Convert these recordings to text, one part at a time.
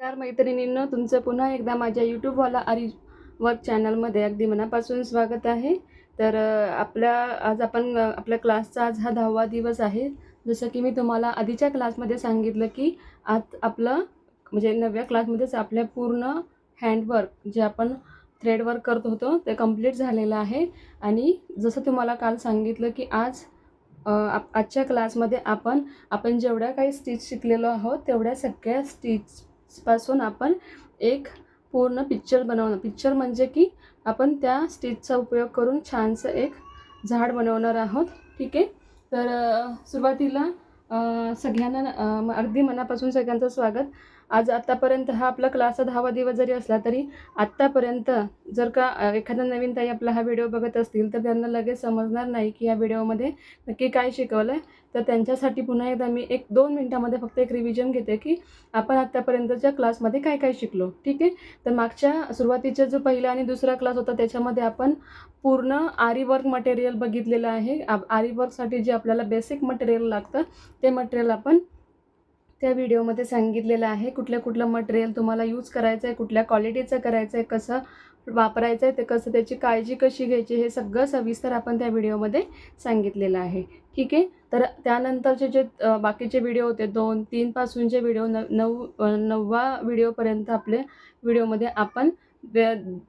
नमस्कार मैत्रिणींनो तुमचं पुन्हा एकदा माझ्या यूट्यूबवाला आरी वर्क चॅनलमध्ये अगदी मनापासून स्वागत आहे. तर आपल्या आज आपण आपल्या क्लासचा आज हा दहावा दिवस आहे. जसं की मी तुम्हाला आधीच्या क्लासमध्ये सांगितलं की आज आपलं म्हणजे नव्या क्लासमध्येच आपल्या पूर्ण हँडवर्क जे आपण थ्रेडवर्क करत होतो ते कंप्लीट झालेलं आहे. आणि जसं तुम्हाला काल सांगितलं की आज आप- आजच्या क्लासमध्ये आपण आपण जेवढ्या काही स्टिच शिकलेलो आहोत तेवढ्या सगळ्या स्टिच पासून आपण एक पूर्ण पिक्चर बनवणं. पिक्चर म्हणजे की आपण त्या स्टिचचा उपयोग करून छानसं एक झाड बनवणार आहोत. ठीक आहे? तर सुरुवातीला सगळ्यांना अगदी मनापासून सगळ्यांचं स्वागत. आज आत्तापर्यंत हा आपला क्लासचा दहावा दिवस जरी असला तरी आत्तापर्यंत जर का एखादा नवीन ताई आपला हा व्हिडिओ बघत असतील तर त्यांना लगेच समजणार नाही की या व्हिडिओमध्ये नक्की काय शिकवलं आहे तर त्यांच्यासाठी पुन्हा एकदा मी एक दोन मिनटामध्ये फक्त एक रिव्हिजन घेते की आपण आत्तापर्यंतच्या क्लासमध्ये काय काय शिकलो ठीक आहे? तर मागच्या सुरुवातीचा जो पहिला आणि दुसरा क्लास होता त्याच्यामध्ये आपण पूर्ण आरीवर्क मटेरियल बघितलेलं आहे. आरीवर्कसाठी जे आपल्याला बेसिक मटेरियल लागतं ते मटेरियल आपण त्या व्हिडिओमध्ये सांगितलेलं आहे. कुठल्या कुठलं मटेरियल तुम्हाला यूज करायचं आहे कुठल्या क्वालिटीचं करायचं आहे कसं वापरायचं आहे ते कसं त्याची काळजी कशी घ्यायची हे सगळं सविस्तर आपण त्या व्हिडिओमध्ये सांगितलेलं आहे. ठीक आहे? तर त्यानंतरचे जे बाकीचे व्हिडिओ होते दोन तीनपासूनचे व्हिडिओ न नऊ नववा व्हिडिओपर्यंत आपले व्हिडिओमध्ये आपण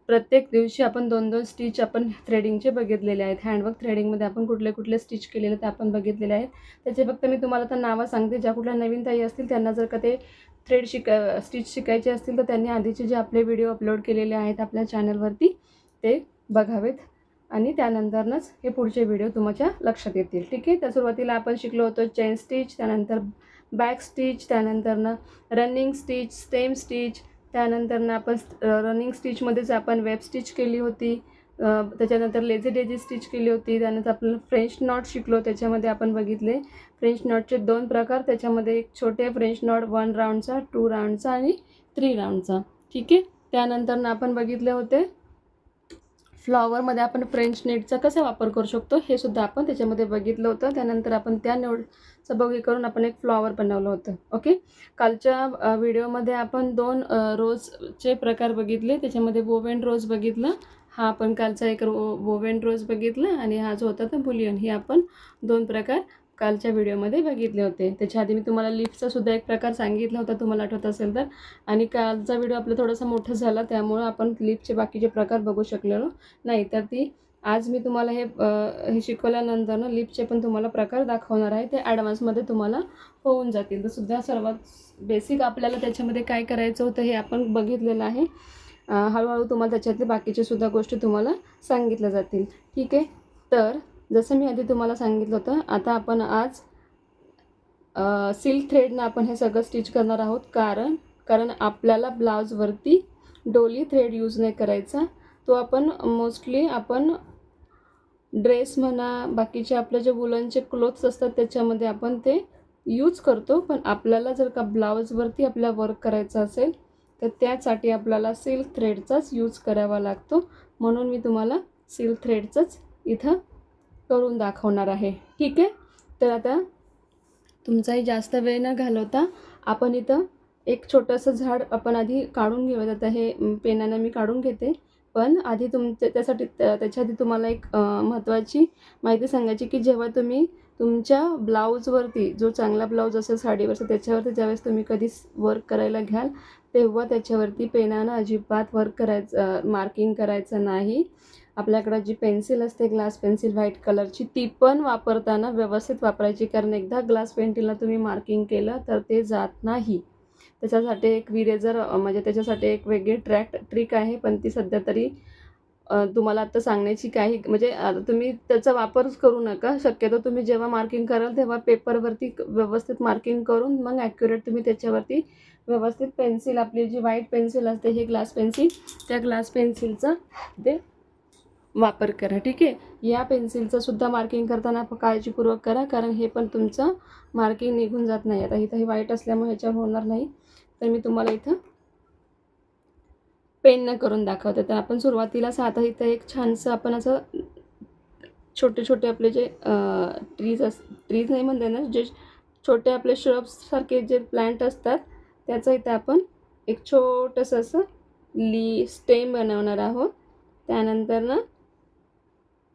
प्रत्येक दिवशी आपण दोन दोन स्टिच आपण थ्रेडिंगचे बघितलेले आहेत. हँडवर्क थ्रेडिंगमध्ये आपण कुठले कुठले स्टिच केलेले ते आपण बघितलेले आहेत. त्याचे फक्त मी तुम्हाला तर नावं सांगते ज्या कुठल्या नवीन ताई असतील त्यांना जर का ते थ्रेड शिका स्टिच शिकायचे असतील तर त्यांनी आधीचे जे आपले व्हिडिओ अपलोड केलेले आहेत आपल्या चॅनलवरती ते बघावेत. आणि त्यानंतरनंच हे पुढचे व्हिडिओ तुमच्या लक्षात येतील. ठीक आहे? तर सुरुवातीला आपण शिकलो होतो चेन स्टिच त्यानंतर बॅक स्टिच त्यानंतरनं रनिंग स्टिच स्टेम स्टिच त्यानंतरनं आपण रनिंग स्टिचमध्येच आपण वेब स्टिच केली होती. त्याच्यानंतर लेझी डेझी स्टिच केली होती. त्यानंतर आपण फ्रेंच नॉट शिकलो त्याच्यामध्ये आपण बघितले. फ्रेंच नॉटचे दोन प्रकार त्याच्यामध्ये एक छोटे फ्रेंच नॉट वन राऊंडचा टू राऊंडचा आणि थ्री राऊंडचा ठीक आहे? त्यानंतर आपण बघितले होते फ्लॉवरमध्ये आपण फ्रेंच नेटचा कसा वापर करू शकतो हे सुद्धा आपण त्याच्यामध्ये बघितलं होतं. त्यानंतर आपण त्या नोटचं बघी करून आपण एक फ्लॉवर बनवलं होतं. ओके? कालच्या व्हिडिओमध्ये आपण दोन रोजचे प्रकार बघितले. त्याच्यामध्ये वोवेन रोज बघितलं. हा आपण कालचा एक रो वोवेन रोज बघितला आणि हा जो होता तो बुलियन हे आपण दोन प्रकार कालच्या व्हिडिओमध्ये बघितले होते. त्याच्या आधी मी तुम्हाला लिफ्टचा सुद्धा एक प्रकार सांगितला होता तुम्हाला आठवत असेल तर. आणि कालचा व्हिडिओ आपला थोडासा मोठा झाला त्यामुळं आपण लिफ्टचे बाकीचे प्रकार बघू शकलेलो नाही. तर ती आज मी तुम्हाला हे हे शिकवल्यानंतर ना लिपचे पण तुम्हाला प्रकार दाखवणार आहे. ते ॲडव्हान्समध्ये तुम्हाला होऊन जातील. तर सुद्धा सर्वात बेसिक आपल्याला त्याच्यामध्ये काय करायचं होतं हे आपण बघितलेलं आहे. हळूहळू तुम्हाला त्याच्यातले बाकीचे सुद्धा गोष्टी तुम्हाला सांगितल्या जातील. ठीक आहे? तर जसं मी आधी तुम्हाला सांगितलं होतं आता आपण आज सिल्क थ्रेडनं आपण हे सगळं स्टिच करणार आहोत. कारण कारण आपल्याला ब्लाऊजवरती डोली थ्रेड यूज नाही करायचा. तो आपण मोस्टली आपण ड्रेस म्हणा बाकीचे आपले जे वुलनचे क्लोथ्स असतात त्याच्यामध्ये आपण ते यूज करतो. पण आपल्याला जर का ब्लाऊजवरती आपला वर्क करायचं असेल तर त्यासाठी आपल्याला सिल्क थ्रेडचाच यूज करावा लागतो. म्हणून मी तुम्हाला सिल्क थ्रेडचंच इथं करून दाखवणार आहे. ठीक आहे? तर आता तुमचाही जास्त वेळ न घालवता आपण इथं एक छोटंसं झाड आपण आधी काढून घेऊयात. आता हे पेनानं मी काढून घेते. पण आधी तुम त्यासाठी त्या- त्याच्या आधी तुम्हाला एक महत्त्वाची माहिती सांगायची की जेव्हा तुम्ही तुमच्या ब्लाऊजवरती जो चांगला ब्लाऊज असेल साडीवरचा त्याच्यावरती ज्यावेळेस तुम्ही कधीच वर्क करायला घ्याल तेव्हा त्याच्यावरती पेनानं अजिबात वर्क करायचं मार्किंग करायचं नाही. आपल्याकडं जी पेन्सिल असते ग्लास पेन्सिल व्हाईट कलरची ती पण वापरताना व्यवस्थित वापरायची. कारण एकदा ग्लास पेन्टिलला तुम्ही मार्किंग केलं तर ते जात नाही. त्याच्यासाठी एक विरेजर म्हणजे त्याच्यासाठी एक वेगळी ट्रॅक ट्रिक आहे. पण ती सध्या तरी तुम्हाला आता सांगण्याची काही म्हणजे आता तुम्ही त्याचा वापरच करू नका. शक्यतो तुम्ही जेव्हा मार्किंग कराल तेव्हा पेपरवरती क- व्यवस्थित मार्किंग करून मग ॲक्युरेट तुम्ही त्याच्यावरती व्यवस्थित पेन्सिल आपली जी व्हाईट पेन्सिल असते हे ग्लास पेन्सिल त्या ग्लास पेन्सिलचा ते वापर करा ठीक आहे? या पेन्सिलचं सुद्धा मार्किंग करताना आपण काळजीपूर्वक करा कारण हे पण तुमचं मार्किंग निघून जात नाही. आता इथं हे वाईट असल्यामुळे ह्याच्यावर होणार नाही. तर मी तुम्हाला इथं पेननं करून दाखवते. तर आपण सुरुवातीला साधा इथं एक छानसं आपण असं छोटे छोटे आपले जे ट्रीज अस ट्रीज नाही म्हणते ना जे छोटे आपले श्रब्ससारखे जे प्लांट असतात त्याचं इथं आपण एक छोटंसं असं ली स्टेम बनवणार आहोत. त्यानंतर ना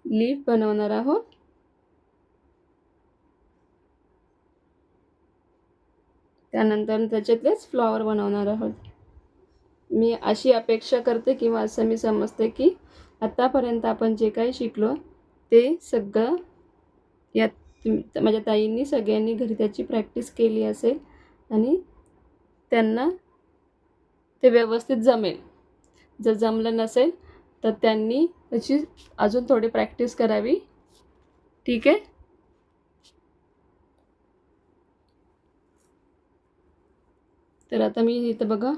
लीफ बनवणार आहोत. त्यानंतर त्याच्यातलेच फ्लॉवर बनवणार आहोत. मी अशी अपेक्षा करते किंवा असं मी समजते की आत्तापर्यंत आपण जे काही शिकलो ते सगळं यात माझ्या ताईंनी सगळ्यांनी घरी त्याची प्रॅक्टिस केली असेल आणि त्यांना ते व्यवस्थित जमेल. जर जमलं नसेल तर त्यांनी त्याची अजून थोडी प्रॅक्टिस करावी. ठीक आहे? तर आता मी इथं बघा.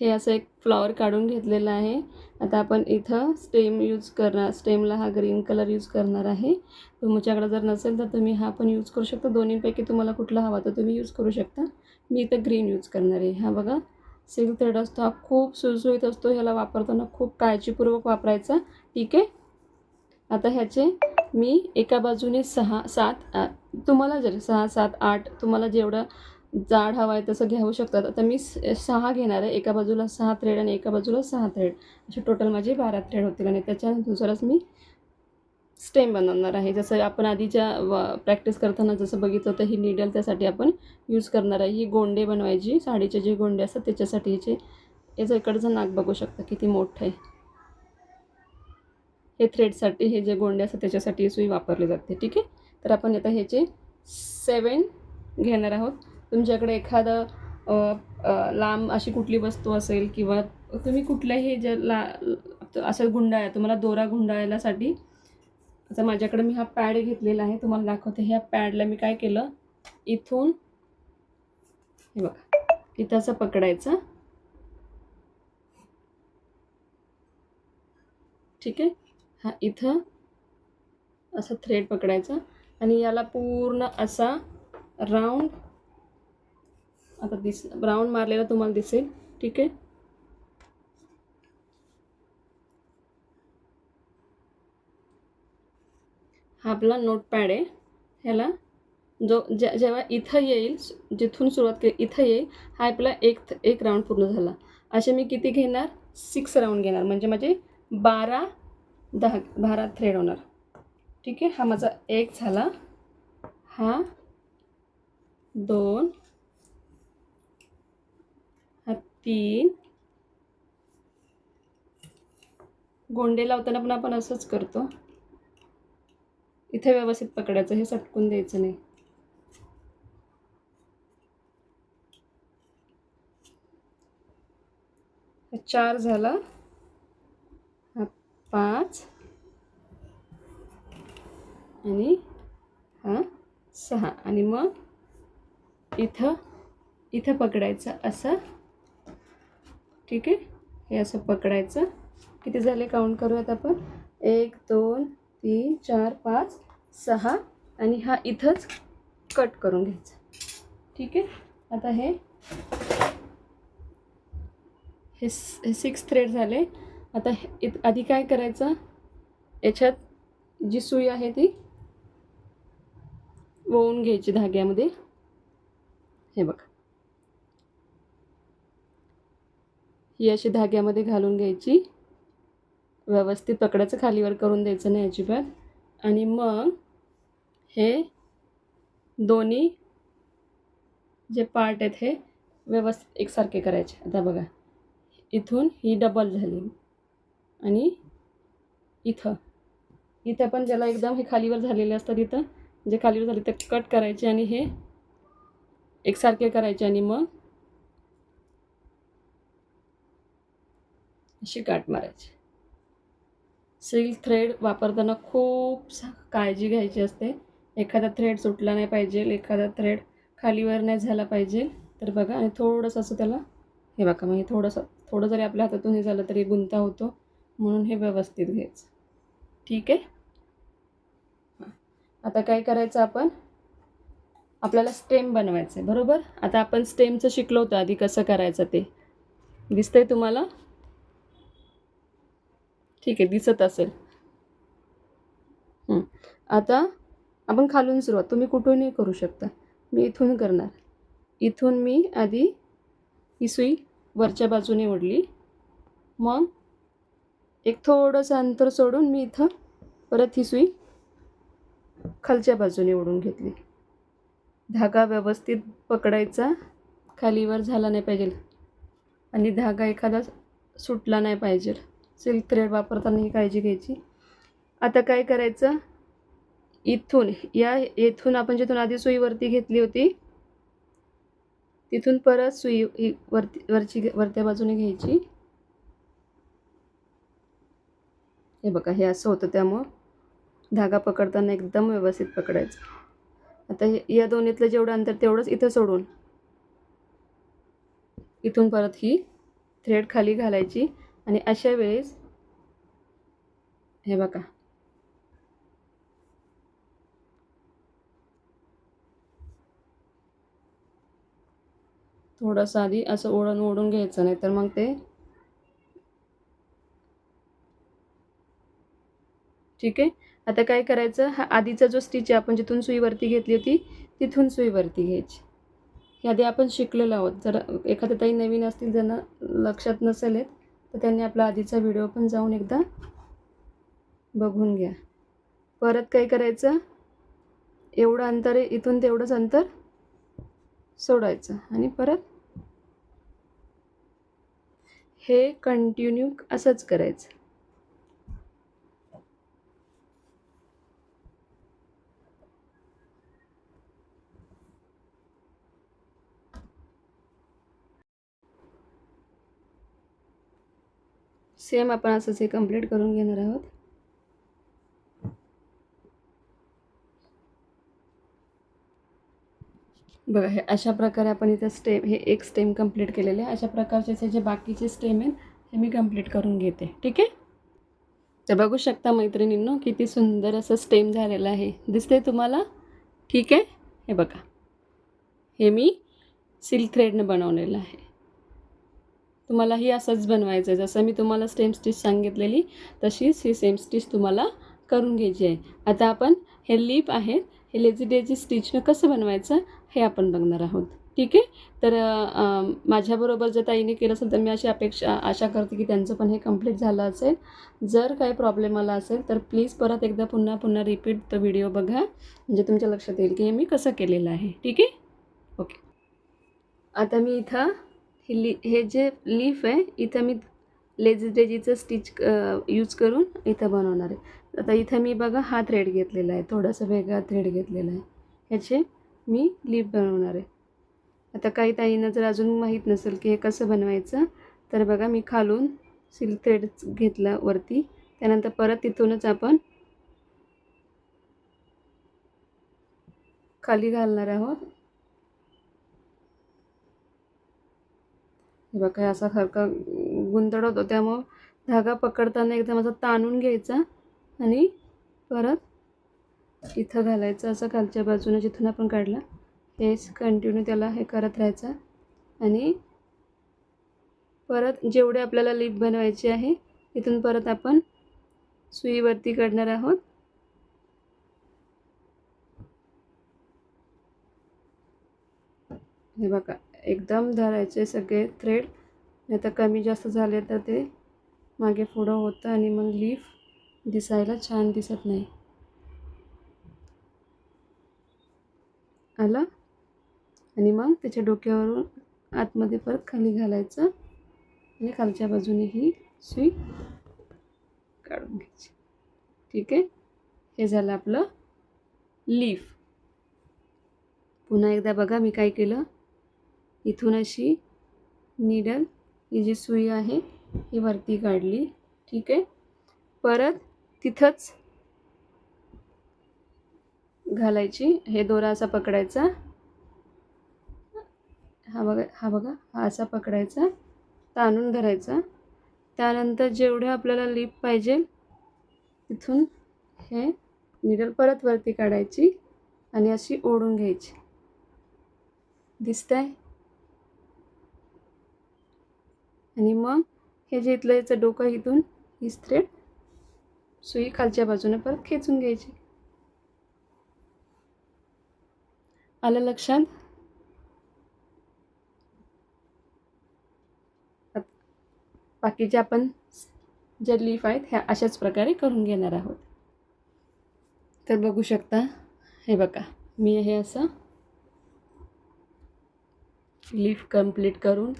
हे असं एक फ्लॉवर काढून घेतलेलं आहे. आता आपण इथं स्टेम यूज करणार स्टेमला हा ग्रीन कलर यूज करणार आहे. तुमच्याकडे जर नसेल तर तुम्ही हा पण यूज करू शकता. दोन्हीपैकी तुम्हाला कुठला हवा तर तुम्ही यूज करू शकता. मी इथं ग्रीन यूज करणार आहे. हा बघा. सिल्क थ्रेड असतो हा खूप सुळसुळीत असतो. ह्याला वापरताना खूप काळजीपूर्वक वापरायचा. ठीक आहे? आता ह्याचे मी एका बाजूने सहा सात तुम्हाला जर सहा सात आठ तुम्हाला जेवढं जाड हवं आहे तसं घेऊ शकतात. आता मी स- सहा घेणार आहे. एका बाजूला सहा थ्रेड आणि एका बाजूला सहा थ्रेड असे टोटल माझे बारा थ्रेड होतील आणि त्याच्यानुसारच मी स्टेम बनवणार आहे. जसं आपण आधीच्या प्रॅक्टिस करताना जसं बघितलं होतं ही निडल त्यासाठी आपण यूज करणार आहे. ही गोंडे बनवायची साडीचे जे गोंडे असतात त्याच्यासाठी याचे याचं इकडचं नाक बघू शकता किती मोठं आहे. हे थ्रेडसाठी हे जे गोंडे असतात त्याच्यासाठी सुई वापरली जाते. ठीक आहे? तर आपण आता ह्याचे सेवन घेणार आहोत. तुमच्याकडे एखादं लांब अशी कुठली वस्तू असेल किंवा तुम्ही कुठल्याही ज्या ला असं गुंडाळा तुम्हाला दोरा गुंडाळायलासाठी आता माझ्याकडे मी हा पॅड घेतलेला आहे तुम्हाला दाखवते ह्या पॅडला मी काय केलं? इथून हे बघा इथं असं पकडायचं. ठीक आहे? हा इथं असं थ्रेड पकडायचा आणि याला पूर्ण असा राऊंड आता दिस राऊंड मारलेला तुम्हाला दिसेल. ठीक आहे? हा आपला नोटपॅड आहे. ह्याला जो ज्या जेव्हा इथं येईल जिथून सुरुवात केली इथं येईल हा आपला एक एक राऊंड पूर्ण झाला. असे मी किती घेणार? सिक्स राऊंड घेणार. म्हणजे माझे बारा दहा बारा थ्रेड होणार. ठीक आहे? हा माझा एक झाला. हा दोन हा तीन. गोंडे लावताना पण आपण असंच करतो. इथे व्यवस्थित पकडायचं हे सटकून द्यायचं नाही. चार झाला. हा पाच. आणि हा सहा. आणि मग इथं इथं पकडायचं असं. ठीक आहे? हे असं पकडायचं. किती झाले? काउंट करूयात आपण. एक दोन तीन चार पाच. सहा आणि हा इथंच कट करून घ्यायचा. ठीक आहे? आता हे हे सिक्स थ्रेड झाले. आता हे इत- आधी काय करायचं? याच्यात जी सुई आहे ती वळून घ्यायची धाग्यामध्ये. हे बघा. ही अशी धाग्यामध्ये घालून घ्यायची. व्यवस्थित पकडायचं खालीवर करून द्यायचं नाही अजिबात. आणि मग हे दोन्ही जे पार्ट आहेत हे व्यवस्थित एकसारखे करायचे. आता बघा इथून ही डबल झाली आणि इथं. इथं पण ज्याला एकदम हे खालीवर झालेले असतात इथं जे खालीवर झाले ते कट करायचे आणि हे एकसारखे करायचे आणि मग अशी गाठ मारायची. सिल्क थ्रेड वापरताना खूप सा- काळजी घ्यायची असते. एखादा थ्रेड सुटला नाही पाहिजे एखादा थ्रेड खालीवर नाही झाला पाहिजे. तर बघा आणि थोडंसं असं त्याला हे बघा मग हे थोडंसं थोडं जरी आपल्या हातातून हे झालं तरी गुंता होतो. म्हणून हे व्यवस्थित घ्यायचं. ठीक आहे? आता काय करायचं आपण? आपल्याला स्टेम बनवायचं आहे बरोबर? आता आपण स्टेमचं शिकलो होतं आधी कसं करायचं ते. दिसतंय तुम्हाला? ठीक आहे दिसत असेल. आता आपण खालून सुरुवात. तुम्ही कुठूनही करू शकता. मी इथून करणार. इथून मी आधी ही सुई वरच्या बाजूने ओढली. मग एक थोडंसं अंतर सोडून मी इथं परत ही सुई खालच्या बाजूने ओढून घेतली. धागा व्यवस्थित पकडायचा. खालीवर झाला नाही पाहिजे. आणि धागा एखादा सुटला नाही पाहिजे. सिल्क थ्रेड वापरताना ही काळजी घ्यायची. आता काय करायचं? इथून या येथून आपण जिथून आधी सुई वरती घेतली होती तिथून परत सुई ही वरती वरची वरत्या बाजूने घ्यायची. हे बघा हे असं होतं त्यामुळं. धागा पकडताना एकदम व्यवस्थित पकडायचं. आता हे या दोन्हीतलं जेवढं अंतर तेवढंच इथं सोडून. इथून परत ही थ्रेड खाली घालायची. आणि अशा वेळेस हे बघा. थोडंसं आधी असं ओढून ओढून घ्यायचं नाही तर मग ते ठीक आहे? आता काय करायचं? हा आधीचा जो स्टिच आहे आपण जिथून सुई वरती घेतली होती तिथून सुई वरती घ्यायची. हे आधी आपण शिकलेलो आहोत. जर एखाद्या ताई नवीन असतील ज्यांना लक्षात नसेल तर त्यांनी आपला आधीचा व्हिडिओ पण जाऊन एकदा बघून घ्या. परत काय करायचं? एवढं अंतर आहे इथून तेवढंच अंतर सोडायचं. आणि परत हे कंटिन्यू असंच करायचं. सेम आपण असंच हे कंप्लीट करून घेणार आहोत. बघा हे अशा प्रकारे आपण इथं स्टेम हे एक स्टेम कंप्लीट केलेले आहे. अशा प्रकारचे असे जे बाकीचे स्टेम आहेत हे मी कंप्लीट करून घेते. ठीक आहे? तर बघू शकता मैत्रिणींनो किती सुंदर असं स्टेम झालेलं आहे. दिसते तुम्हाला? ठीक आहे? हे बघा. हे मी सिल्क थ्रेडनं बनवलेलं आहे. तुम्हालाही असंच बनवायचं आहे. जसं मी तुम्हाला स्टेम स्टिच सांगितलेली तशीच ही सेम स्टिच तुम्हाला करून घ्यायची आहे. आता आपण हे लिप आहेत हे लेझी डेझी स्टिचनं कसं बनवायचं? हे आपण बघणार आहोत. ठीक आहे? तर माझ्याबरोबर जर ताईने केलं असेल तर मी अशी अपेक्षा आशा करते की त्यांचं पण हे कंप्लीट झालं असेल. जर काही प्रॉब्लेम आला असेल तर प्लीज परत एकदा पुन्हा पुन्हा रिपीट तो व्हिडिओ बघा. म्हणजे तुमच्या लक्षात येईल की हे मी कसं केलेलं आहे. ठीक आहे? ओके आता मी इथं हे ली हे जे लीफ आहे इथं मी लेझी डेजीचं स्टिच यूज करून इथं बनवणार आहे. आता इथं मी बघा हा थ्रेड घेतलेला आहे. थोडासा वेगळा थ्रेड घेतलेला आहे. ह्याचे मी लीफ बनवणार आहे. आता काही ताईंना जर अजून माहीत नसेल की हे कसं बनवायचं तर बघा मी खालून सिल्क थ्रेड घेतला वरती. त्यानंतर परत तिथूनच आपण खाली घालणार आहोत. बघा असा सारखा गुंतड होतो. त्यामुळं धागा पकडताना एकदम असा ताणून घ्यायचा आणि परत इथं घालायचं असं खालच्या बाजूने जिथून आपण काढला हेच कंटिन्यू त्याला हे करत राहायचं. आणि परत जेवढे आपल्याला लिप बनवायची आहे तिथून परत आपण सुईवरती काढणार आहोत. हे बघा एकदम धरायचे सगळे थ्रेड नाही तर कमी जास्त झाले तर ते मागे पुढं होतं आणि मग लीफ दिसायला छान दिसत नाही. आलं. आणि मग त्याच्या डोक्यावरून आतमध्ये परत खाली घालायचं. आणि खालच्या बाजूने ही सुई काढून घ्यायची. ठीक आहे? हे झालं आपलं लीफ पुन्हा एकदा बघा मी काय केलं. इथून अशी निडल ही जी सुई आहे ही वरती काढली. ठीक आहे? परत तिथंच घालायची. हे दोरा असा पकडायचा. हा बघा हा बघा हा असा पकडायचा. ताणून धरायचा. त्यानंतर जेवढे आपल्याला लिप पाहिजे तिथून हे निडल परत वरती काढायची आणि अशी ओढून घ्यायची. दिसतंय? आणि मग हे जे इथलं याचं डोकं इथून ही सुई खालच्या बाजूने परत खेचून घ्यायची. आलं लक्षात? बाकीचे आपण जे लीफ आहेत ह्या अशाच प्रकारे करून घेणार आहोत. तर बघू शकता हे बघा मी हे असं लीफ कंप्लीट करून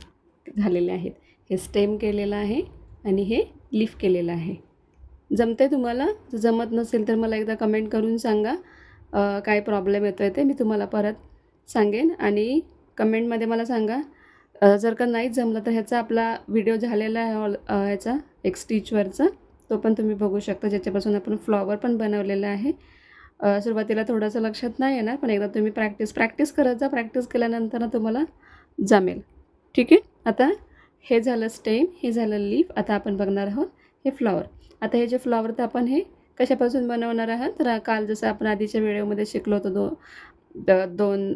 झालेले आहेत. हे स्टेम केलेलं आहे आणि हे लीफ केलेलं आहे. जमते तुम्हाला? जर जमत नसेल तर मला एकदा कमेंट करून सांगा. काय प्रॉब्लेम येतो आहे ते मी तुम्हाला परत सांगेन आणि कमेंटमध्ये मला सांगा. जर का नाहीच जमलं तर ह्याचा आपला व्हिडिओ झालेला आहे ऑल ह्याचा एक स्टिचवरचा तो पण तुम्ही बघू शकता. ज्याच्यापासून आपण फ्लॉवर पण बनवलेला आहे. सुरुवातीला थोडंसं लक्षात नाही येणार पण एकदा तुम्ही प्रॅक्टिस प्रॅक्टिस करत जा. प्रॅक्टिस केल्यानंतर ना तुम्हाला जमेल. ठीक आहे? आता हे झालं स्टेम हे झालं लीफ आता आपण बघणार आहोत हे फ्लॉवर आता हे जे फ्लॉवर तर आपण हे कशापासून बनवणार आहात? तर काल जसं आपण आधीच्या व्हिडिओमध्ये शिकलो होतो दो द दोन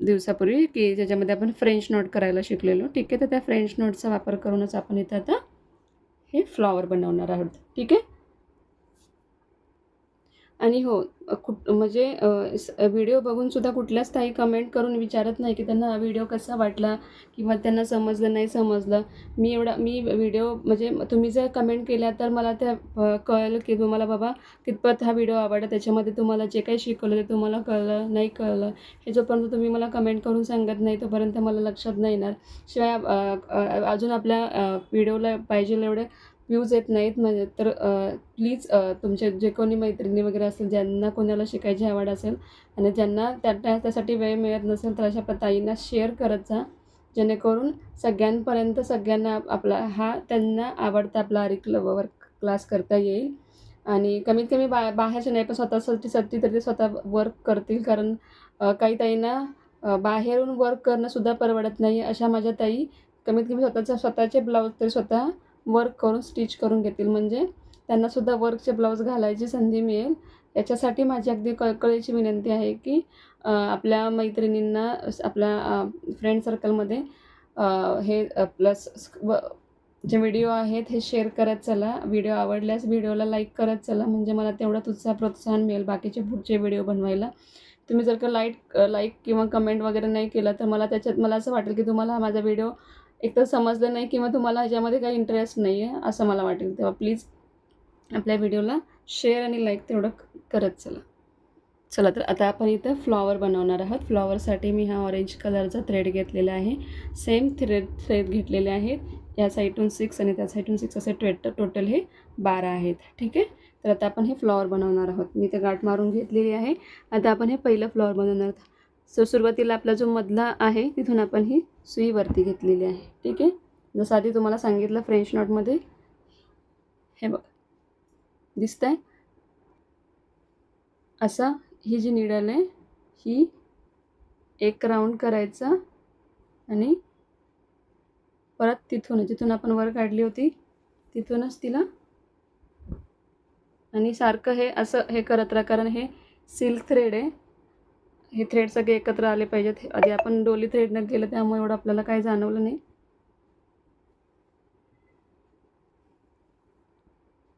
दिवसापूर्वी की ज्याच्यामध्ये आपण फ्रेंच नोट करायला शिकलेलो. ठीक आहे? तर त्या फ्रेंच नोटचा वापर करूनच आपण इथं आता हे फ्लॉवर बनवणार आहोत. ठीक आहे? आणि हो कुठ म्हणजे व्हिडिओ बघूनसुद्धा कुठल्याच ताई कमेंट करून विचारत नाही की त्यांना हा व्हिडिओ कसा वाटला किंवा त्यांना समजलं नाही समजलं. मी एवढा मी व्हिडिओ म्हणजे तुम्ही जर कमेंट केल्या तर मला त्या कळलं की तुम्हाला बाबा कितपत हा व्हिडिओ आवडला त्याच्यामध्ये तुम्हाला जे काही शिकवलं ते तुम्हाला कळलं नाही कळलं. हे जोपर्यंत तुम्ही मला कमेंट करून सांगत नाही तोपर्यंत मला लक्षात नाही येणार. शिवाय अजून आपल्या व्हिडिओला पाहिजे एवढे व्ह्यूज येत नाहीत. म्हणजे तर प्लीज तुमचे जे कोणी मैत्रिणी वगैरे असतील ज्यांना कोणाला शिकायची आवड असेल आणि ज्यांना त्या त्या- त्यासाठी वेळ मिळत नसेल तर अशा ताईंना शेअर करत जा. जेणेकरून सगळ्यांपर्यंत सगळ्यांना आपला हा त्यांना आवडता आपला आरिक वर्क क्लास करता येईल. आणि कमीत कमी बा बाहेरचे नाही पण स्वतःसाठी सत्ती तरी स्वतः वर्क करतील. कारण काही ताईंना बाहेरून वर्क करणंसुद्धा परवडत नाही. अशा माझ्या ताई कमीत कमी स्वतःचा स्वतःचे ब्लाऊज तरी स्वतः वर्क करून स्टिच करून घेतील. म्हणजे त्यांनासुद्धा वर्कचे ब्लाऊज घालायची संधी मिळेल. याच्यासाठी माझी अगदी कळकळीची विनंती आहे की आपल्या मैत्रिणींना आपल्या फ्रेंड सर्कलमध्ये हे प्लस जे व्हिडिओ आहेत हे शेअर करत चला. व्हिडिओ आवडल्यास व्हिडिओला लाईक करत चला. म्हणजे मला तेवढंच उत्साह प्रोत्साहन मिळेल बाकीचे पुढचे व्हिडिओ बनवायला. तुम्ही जर का लाईक लाईक किंवा कमेंट वगैरे नाही केलं तर मला त्याच्यात मला असं वाटेल की तुम्हाला हा माझा व्हिडिओ एकतर समजलं नाही किंवा तुम्हाला ह्याच्यामध्ये काही इंटरेस्ट नाही आहे असं मला वाटेल. तेव्हा प्लीज आपल्या व्हिडिओला शेअर आणि लाईक तेवढं करत चला. चला तर आता आपण इथं फ्लॉवर बनवणार आहोत. फ्लॉवरसाठी मी हा ऑरेंज कलरचा थ्रेड घेतलेला आहे. सेम थ्रेड थ्रेड घेतलेले आहेत. या साईडून सिक्स आणि त्या साईडून सिक्स असे ट्वेट टोटल हे बारा आहेत. ठीक आहे? तर आता आपण हे फ्लॉवर बनवणार आहोत. मी ते गाठ मारून घेतलेली आहे. आता आपण हे पहिलं फ्लॉवर बनवणार आहोत. सो सुरुवातीला आपला जो मधला आहे तिथून आपण ही सुई वरती घेतलेली आहे. ठीक आहे? जसं आधी तुम्हाला सांगितलं फ्रेंच नॉटमध्ये हे बघ. दिसत आहे असा ही जी निडल आहे ही एक राऊंड करायचा आणि परत तिथून जिथून आपण वर काढली होती तिथूनच तिला आणि सारखं हे असं हे करत राहा. कारण हे सिल्क थ्रेड आहे. हे थ्रेड सगळे एकत्र आले पाहिजेत. आधी आपण डोली थ्रेडनं केलं त्यामुळे एवढं आपल्याला काही जाणवलं नाही.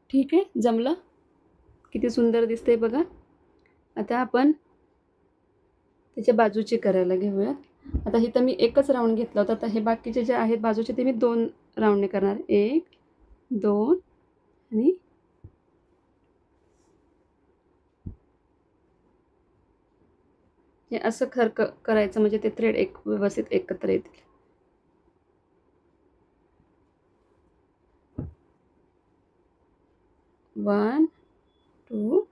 ठीक आहे जमलं? किती सुंदर दिसते बघा. आता आपण त्याच्या बाजूचे करायला घेऊयात. आता इथं मी एकच राऊंड घेतला होता आता हे बाकीचे जे आहेत बाजूचे ते मी दोन राऊंडने करणार. एक दोन आणि हे असं खरक करायचं म्हणजे ते थ्रेड एक व्यवस्थित एकत्र येतील. वन टू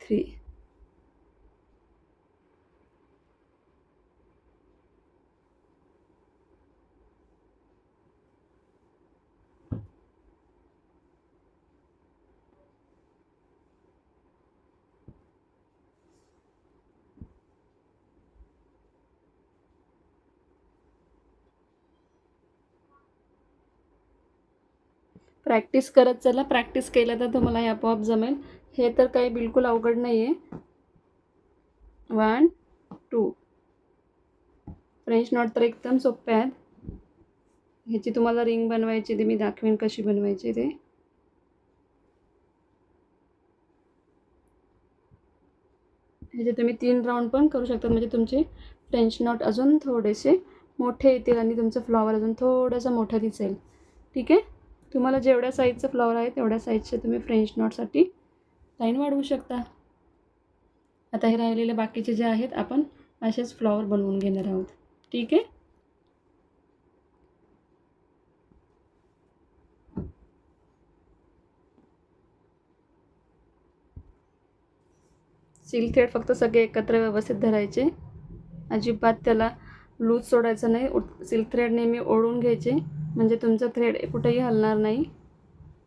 थ्री प्रॅक्टिस करत चला. प्रॅक्टिस केलं तर तुम्हाला हे आपोआप जमेल. हे तर काही बिलकुल अवघड नाही आहे वन टू फ्रेंच नॉट तर एकदम सोपे आहेत. ह्याची तुम्हाला रिंग बनवायची ते मी दाखवेन कशी बनवायची ते. ह्याचे तुम्ही तीन राऊंड पण करू शकता. म्हणजे तुमचे फ्रेंच नॉट अजून थोडेसे मोठे येतील आणि तुमचं फ्लॉवर अजून थोडंसं मोठं दिसेल. ठीक आहे? तुम्हाला जेवढ्या साईजचं फ्लॉवर आहे तेवढ्या साईजचे तुम्ही फ्रेंच नॉटसाठी लाईन वाढवू शकता. आता हे राहिलेले बाकीचे जे आहेत आपण असेच फ्लॉवर बनवून घेणार आहोत. ठीक आहे? सिल्क थ्रेड फक्त सगळे एकत्र व्यवस्थित धरायचे. अजिबात त्याला लूज सोडायचं नाही. सिल्क थ्रेड नेहमी ओढून घ्यायचे. म्हणजे तुमचं थ्रेड कुठेही हलणार नाही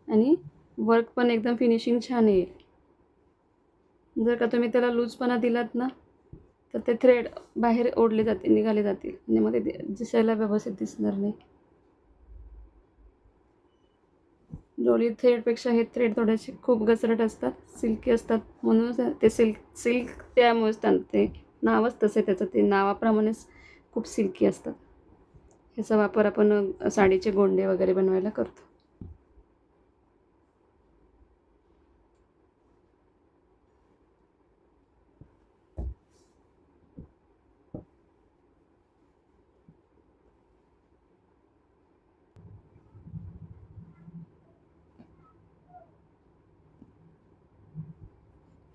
आणि वर्क पण एकदम फिनिशिंग छान येईल. जर का तुम्ही त्याला लूजपणा दिलात ना तर ते थ्रेड बाहेर ओढले जातील निघाले जातील आणि मग ते दिसायला व्यवस्थित दिसणार नाही. डोली थ्रेडपेक्षा हे थ्रेड थोडेसे खूप घसरट असतात सिल्की असतात म्हणूनच ते सिल्क सिल्क त्यामुळेच त्यांना ते नावच तसे त्याचं ते नावाप्रमाणेच खूप सिल्की असतात. ह्याचा वापर आपण साडीचे गोंडे वगैरे बनवायला करतो.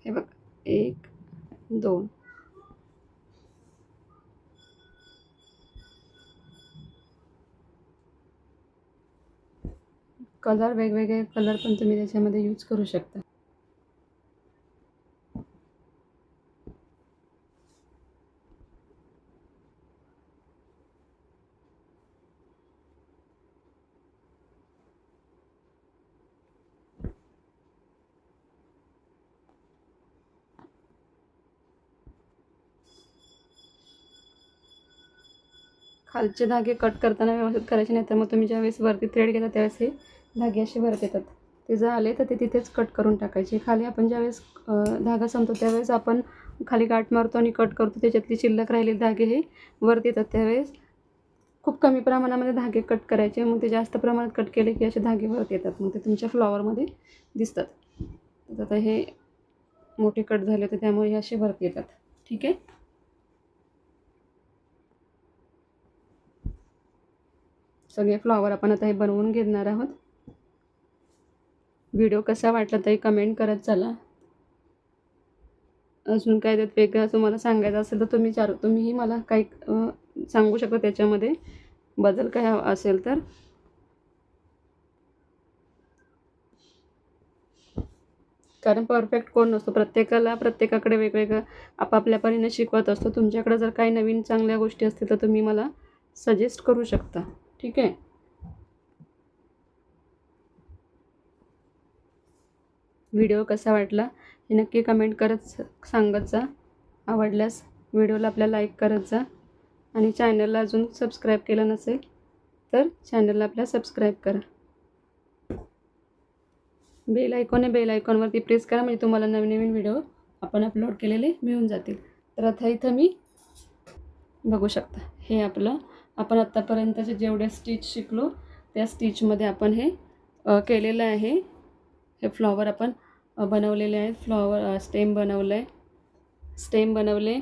हे बघ एक दोन कलर वेगवेगळे कलर पण तुम्ही त्याच्यामध्ये यूज करू शकता. खालचे धागे कट करताना व्यवस्थित करायचे नाही तर मग तुम्ही ज्यावेळेस वरती थ्रेड घेता त्यावेळेस हे धागे असे वरत येतात. ते जर आले तर ते तिथेच कट करून टाकायचे. खाली आपण ज्यावेळेस धागा संपतो त्यावेळेस आपण खाली गाठ मारतो आणि कट करतो. त्याच्यातली शिल्लक राहिलेले धागे हे वरती येतात. त्यावेळेस खूप कमी प्रमाणामध्ये धागे कट करायचे. मग ते जास्त प्रमाणात कट केले की असे धागे वरती येतात. मग ते तुमच्या फ्लॉवरमध्ये दिसतात. आता हे मोठे कट झाले तर त्यामुळे हे असे वरती येतात. ठीक आहे? सगळे फ्लॉवर आपण आता हे बनवून घेणार आहोत. व्हिडिओ कसा वाटला तरी कमेंट करत चला. अजून काय त्यात वेगळं तुम्हाला सांगायचं असेल तर तुम्ही चार तुम्हीही मला काही सांगू शकता त्याच्यामध्ये. बदल काय असेल तर. कारण परफेक्ट कोण नसतो. प्रत्येकाला प्रत्येकाकडे वेगवेगळं आपापल्या परीने शिकवत असतो. तुमच्याकडे जर काही नवीन चांगल्या गोष्टी असतील तर तुम्ही मला सजेस्ट करू शकता. ठीक आहे? व्हिडिओ कसा वाटला हे नक्की कमेंट करत सांगत जा. आवडल्यास व्हिडिओला आपल्या लाईक करत जा. आणि चॅनलला अजून सबस्क्राईब केलं नसेल तर चॅनलला आपल्या सबस्क्राईब करा. बेल आयकॉन आहे बेल आयकॉनवरती प्रेस करा म्हणजे तुम्हाला नवीन नवीन व्हिडिओ आपण अपलोड केलेले मिळून जातील. तर आता इथं मी बघू शकता. हे आपलं आपण आत्तापर्यंतचे जेवढे स्टिच शिकलो त्या स्टिचमध्ये आपण हे केलेलं आहे. हे फ्लॉवर आपण बनवलेले आहेत. फ्लॉवर स्टेम बनवलं आहे स्टेम बनवले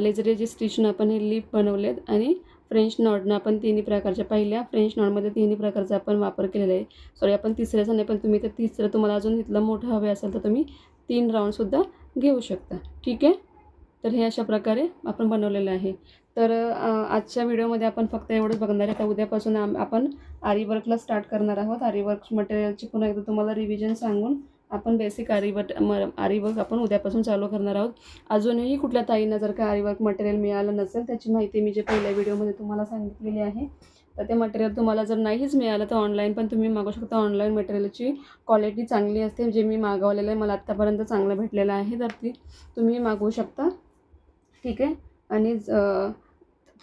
लेझरेजी स्टिचनं आपण हे लीफ बनवलेत आणि फ्रेंच नॉडनं आपण तिन्ही प्रकारच्या पहिल्या फ्रेंच नॉडमध्ये तिन्ही प्रकारचा आपण वापर केलेला आहे. सॉरी आपण तिसऱ्याचा नाही पण तुम्ही तर तिसरं तुम्हाला अजून इथलं मोठं हवे असेल तर तुम्ही तीन राऊंडसुद्धा घेऊ शकता. ठीक आहे? तर हे अशा प्रकारे आपण बनवलेलं आहे. तर आजच्या व्हिडिओमध्ये आपण फक्त एवढंच बघणार आहे. तर उद्यापासून आम आपण आरीवर्कला स्टार्ट करणार आहोत. आरीवर्क मटेरियलची पुन्हा एकदा तुम्हाला रिव्हिजन सांगून आपण बेसिक आरीवर्क म आरीवर्क आपण उद्यापासून चालू करणार आहोत. अजूनही कुठल्या ताईंना जर का आरीवर्क मटेरियल मिळालं नसेल त्याची माहिती मी जे पहिल्या व्हिडिओमध्ये तुम्हाला सांगितलेली आहे तर ते मटेरियल तुम्हाला जर नाहीच मिळालं तर ऑनलाईन पण तुम्ही मागू शकता. ऑनलाईन मटेरियलची क्वालिटी चांगली असते. जे मी मागवलेलं आहे मला आत्तापर्यंत चांगलं भेटलेलं आहे तर ती तुम्ही मागवू शकता. ठीक आहे. आणि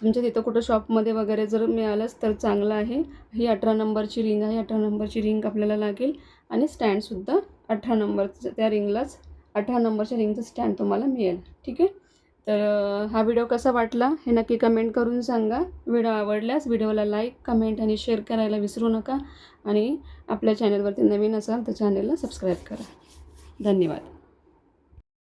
तुमच्या तिथं कुठं शॉपमध्ये वगैरे जर मिळालंच तर चांगलं आहे. ही अठरा नंबरची रिंग आहे. अठरा नंबरची रिंग आपल्याला लागेल. आणि स्टँडसुद्धा अठरा नंबरचं त्या रिंगलाच अठरा नंबरच्या रिंगचं स्टँड तुम्हाला मिळेल. ठीक आहे? तर हा व्हिडिओ कसा वाटला हे नक्की कमेंट करून सांगा. व्हिडिओ आवडल्यास व्हिडिओला लाईक कमेंट आणि शेअर करायला विसरू नका. आणि आपल्या चॅनलवरती नवीन असाल तर चॅनलला सबस्क्राईब करा. धन्यवाद.